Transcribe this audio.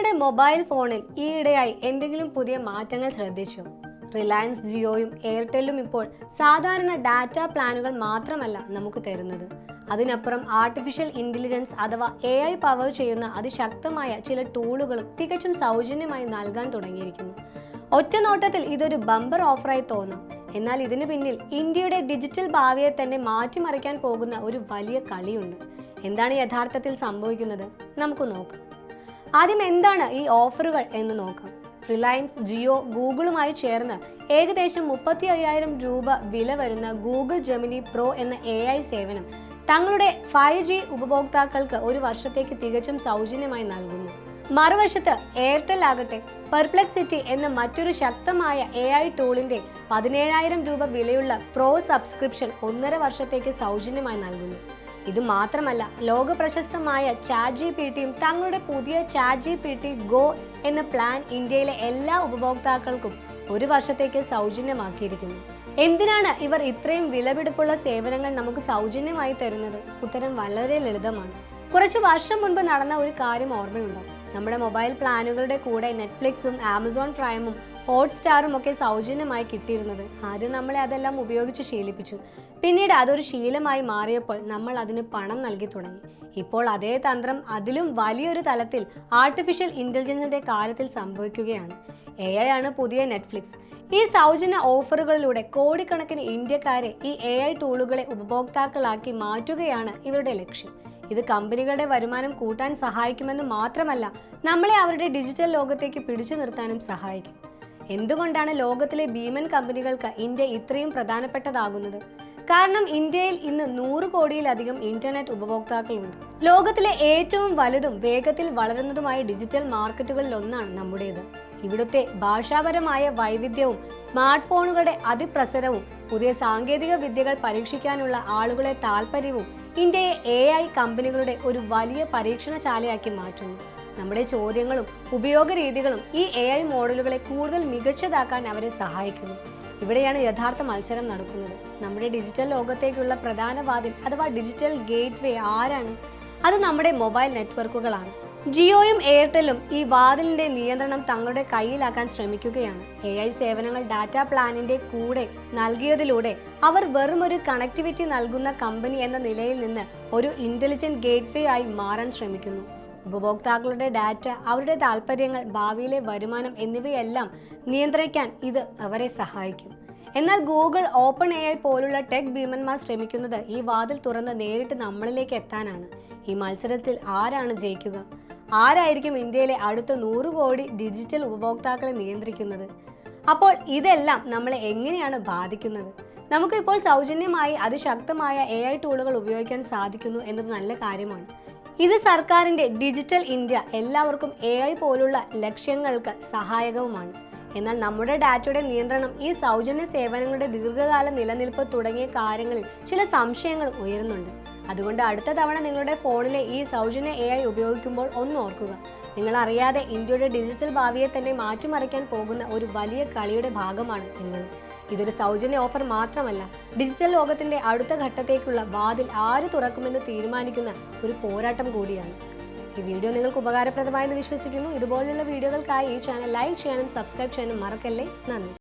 നിങ്ങളുടെ മൊബൈൽ ഫോണിൽ ഈയിടെയായി എന്തെങ്കിലും പുതിയ മാറ്റങ്ങൾ ശ്രദ്ധിച്ചു? റിലയൻസ് ജിയോയും എയർടെല്ലും ഇപ്പോൾ സാധാരണ ഡാറ്റ പ്ലാനുകൾ മാത്രമല്ല നമുക്ക് തരുന്നത്. അതിനപ്പുറം ആർട്ടിഫിഷ്യൽ ഇന്റലിജൻസ് അഥവാ എ ഐ പവർ ചെയ്യുന്ന അതിശക്തമായ ചില ടൂളുകളും തികച്ചും സൗജന്യമായി നൽകാൻ തുടങ്ങിയിരിക്കുന്നു. ഒറ്റ നോട്ടത്തിൽ ഇതൊരു ബമ്പർ ഓഫറായി തോന്നാം. എന്നാൽ ഇതിനു പിന്നിൽ ഇന്ത്യയുടെ ഡിജിറ്റൽ ഭാവിയെ തന്നെ മാറ്റിമറിക്കാൻ പോകുന്ന ഒരു വലിയ കളിയുണ്ട്. എന്താണ് യഥാർത്ഥത്തിൽ സംഭവിക്കുന്നത്? നമുക്ക് നോക്കാം. ആദ്യം എന്താണ് ഈ ഓഫറുകൾ എന്ന് നോക്കാം. റിലയൻസ് ജിയോ ഗൂഗിളുമായി ചേർന്ന് ഏകദേശം മുപ്പത്തി അയ്യായിരം രൂപ വില വരുന്ന ഗൂഗിൾ ജെമിനി പ്രോ എന്ന എ സേവനം തങ്ങളുടെ ഫൈവ് ജി ഉപഭോക്താക്കൾക്ക് ഒരു വർഷത്തേക്ക് തികച്ചും സൗജന്യമായി നൽകുന്നു. മറുവശത്ത് എയർടെൽ ആകട്ടെ പെർപ്ലെക്സിറ്റി എന്ന മറ്റൊരു ശക്തമായ എ ഐ ടൂളിന്റെ പതിനേഴായിരം രൂപ വിലയുള്ള പ്രോ സബ്സ്ക്രിപ്ഷൻ ഒന്നര വർഷത്തേക്ക് സൗജന്യമായി നൽകുന്നു. ഇത് മാത്രമല്ല ലോക പ്രശസ്തമായ ചാറ്റ് ജി പി ടിയും തങ്ങളുടെ പുതിയ chat G P T go എന്ന പ്ലാൻ ഇന്ത്യയിലെ എല്ലാ ഉപഭോക്താക്കൾക്കും ഒരു വർഷത്തേക്ക് സൗജന്യമാക്കിയിരിക്കുന്നു. എന്തിനാണ് ഇവർ ഇത്രയും വിലപിടിപ്പുള്ള സേവനങ്ങൾ നമുക്ക് സൗജന്യമായി തരുന്നത്? ഉത്തരം വളരെ ലളിതമാണ്. കുറച്ചു വർഷം മുൻപ് നടന്ന ഒരു കാര്യം ഓർമ്മയുണ്ടോ. നമ്മുടെ മൊബൈൽ പ്ലാനുകളുടെ കൂടെ നെറ്റ്ഫ്ലിക്സും ആമസോൺ പ്രൈമും ഹോട്ട്സ്റ്റാറും ഒക്കെ സൗജന്യമായി കിട്ടിയിരുന്നത്. ആദ്യം നമ്മളെ അതെല്ലാം ഉപയോഗിച്ച് ശീലിപ്പിച്ചു. പിന്നീട് അതൊരു ശീലമായി മാറിയപ്പോൾ നമ്മൾ അതിന് പണം നൽകി തുടങ്ങി. ഇപ്പോൾ അതേ തന്ത്രം അതിലും വലിയൊരു തലത്തിൽ ആർട്ടിഫിഷ്യൽ ഇന്റലിജൻസിന്റെ കാര്യത്തിൽ സംഭവിക്കുകയാണ്. എ ഐ ആണ് പുതിയ നെറ്റ്ഫ്ലിക്സ് ഈ സൗജന്യ ഓഫറുകളിലൂടെ കോടിക്കണക്കിന് ഇന്ത്യക്കാരെ ഈ എ ഐ ടൂളുകളെ ഉപഭോക്താക്കളാക്കി മാറ്റുകയാണ് ഇവരുടെ ലക്ഷ്യം. ഇത് കമ്പനികളുടെ വരുമാനം കൂട്ടാൻ സഹായിക്കുമെന്ന് മാത്രമല്ല നമ്മളെ അവരുടെ ഡിജിറ്റൽ ലോകത്തേക്ക് പിടിച്ചു നിർത്താനും സഹായിക്കും. എന്തുകൊണ്ടാണ് ലോകത്തിലെ ഭീമൻ കമ്പനികൾക്ക് ഇന്ത്യ ഇത്രയും പ്രധാനപ്പെട്ടതാകുന്നത്? കാരണം ഇന്ത്യയിൽ ഇന്ന് നൂറ് കോടിയിലധികം ഇന്റർനെറ്റ് ഉപഭോക്താക്കളുണ്ട്. ലോകത്തിലെ ഏറ്റവും വലുതും വേഗത്തിൽ വളരുന്നതുമായ ഡിജിറ്റൽ മാർക്കറ്റുകളിൽ ഒന്നാണ് നമ്മുടേത്. ഇവിടുത്തെ ഭാഷാപരമായ വൈവിധ്യവും സ്മാർട്ട് ഫോണുകളുടെ അതിപ്രസരവും പുതിയ സാങ്കേതിക വിദ്യകൾ പരീക്ഷിക്കാനുള്ള ആളുകളെ താല്പര്യവും ഇന്ത്യയെ എ ഐ കമ്പനികളുടെ ഒരു വലിയ പരീക്ഷണശാലയാക്കി മാറ്റുന്നു. നമ്മുടെ ചോദ്യങ്ങളും ഉപയോഗ രീതികളും ഈ എ ഐ മോഡലുകളെ കൂടുതൽ മികച്ചതാക്കാൻ അവരെ സഹായിക്കുന്നു. ഇവിടെയാണ് യഥാർത്ഥ മത്സരം നടക്കുന്നത്. നമ്മുടെ ഡിജിറ്റൽ ലോകത്തേക്കുള്ള പ്രധാന വാതിൽ അഥവാ ഡിജിറ്റൽ ഗേറ്റ് വേ ആരാണ്? അത് നമ്മുടെ മൊബൈൽ നെറ്റ്വർക്കുകളാണ്. ജിയോയും എയർടെല്ലും ഈ വാതിലിന്റെ നിയന്ത്രണം തങ്ങളുടെ കയ്യിലാക്കാൻ ശ്രമിക്കുകയാണ്. എ ഐ സേവനങ്ങൾ ഡാറ്റ പ്ലാനിന്റെ കൂടെ നൽകിയതിലൂടെ അവർ വെറും ഒരു കണക്ടിവിറ്റി നൽകുന്ന കമ്പനി എന്ന നിലയിൽ നിന്ന് ഒരു ഇന്റലിജന്റ് ഗേറ്റ്വേ ആയി മാറാൻ ശ്രമിക്കുന്നു. ഉപഭോക്താക്കളുടെ ഡാറ്റ അവരുടെ താല്പര്യങ്ങൾ ഭാവിയിലെ വരുമാനം എന്നിവയെല്ലാം നിയന്ത്രിക്കാൻ ഇത് അവരെ സഹായിക്കും. എന്നാൽ ഗൂഗിൾ ഓപ്പൺ എ ഐ പോലുള്ള ടെക് ഭീമന്മാർ ശ്രമിക്കുന്നത് ഈ വാതിൽ തുറന്ന് നേരിട്ട് നമ്മളിലേക്ക് എത്താനാണ്. ഈ മത്സരത്തിൽ ആരാണ് ജയിക്കുക? ആരായിരിക്കും ഇന്ത്യയിലെ അടുത്ത നൂറ് കോടി ഡിജിറ്റൽ ഉപഭോക്താക്കളെ നിയന്ത്രിക്കുന്നത്? അപ്പോൾ ഇതെല്ലാം നമ്മളെ എങ്ങനെയാണ് ബാധിക്കുന്നത്? നമുക്കിപ്പോൾ സൗജന്യമായി അതിശക്തമായ എ ഐ ടൂളുകൾ ഉപയോഗിക്കാൻ സാധിക്കുന്നു എന്നത് നല്ല കാര്യമാണ്. ഇത് സർക്കാരിന്റെ ഡിജിറ്റൽ ഇന്ത്യ എല്ലാവർക്കും എ ഐ പോലുള്ള ലക്ഷ്യങ്ങൾക്ക് സഹായകവുമാണ്. എന്നാൽ നമ്മുടെ ഡാറ്റയുടെ നിയന്ത്രണം ഈ സൗജന്യ സേവനങ്ങളുടെ ദീർഘകാല നിലനിൽപ്പ് തുടങ്ങിയ കാര്യങ്ങളിൽ ചില സംശയങ്ങൾ ഉയരുന്നുണ്ട്. അതുകൊണ്ട് അടുത്ത തവണ നിങ്ങളുടെ ഫോണിലെ ഈ സൗജന്യ എ ഐ ഉപയോഗിക്കുമ്പോൾ ഒന്ന് ഓർക്കുക. നിങ്ങൾ അറിയാതെ ഇന്ത്യയുടെ ഡിജിറ്റൽ ഭാവിയെ തന്നെ മാറ്റിമറിക്കാൻ പോകുന്ന ഒരു വലിയ കളിയുടെ ഭാഗമാണ് നിങ്ങൾ ഇതൊരു സൗജന്യ ഓഫർ മാത്രമല്ല ഡിജിറ്റൽ ലോകത്തിന്റെ അടുത്ത ഘട്ടത്തേക്കുള്ള വാതിൽ ആര് തുറക്കുമെന്ന് തീരുമാനിക്കുന്ന ഒരു പോരാട്ടം കൂടിയാണ്. ഈ വീഡിയോ നിങ്ങൾക്ക് ഉപകാരപ്രദമായെന്ന് വിശ്വസിക്കുന്നു. ഇതുപോലുള്ള വീഡിയോകൾക്കായി ഈ ചാനൽ ലൈക്ക് ചെയ്യാനും സബ്സ്ക്രൈബ് ചെയ്യാനും മറക്കല്ലേ? നന്ദി.